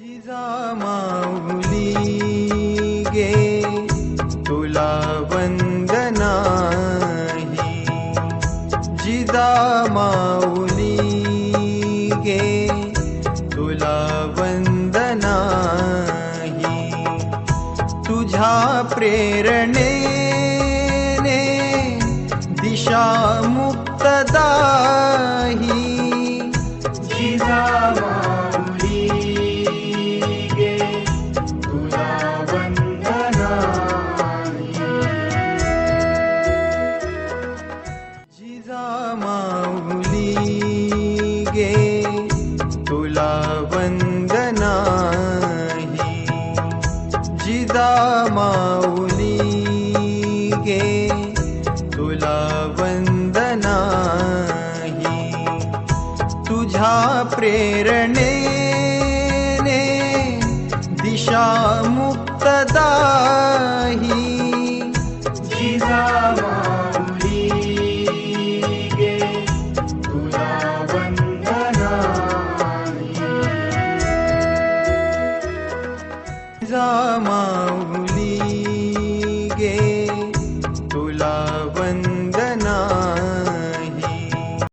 जिजा गे तुला माऊली गे तुला वंदनाही तुझ्या प्रेरणेने दिशा मुक्तदाही जिजा गे तुला वंदनाही जिदा माऊली गे तुला वंदनाही तुझ्या प्रेरणेने दिशा मुक्तदाही माली के तु बन्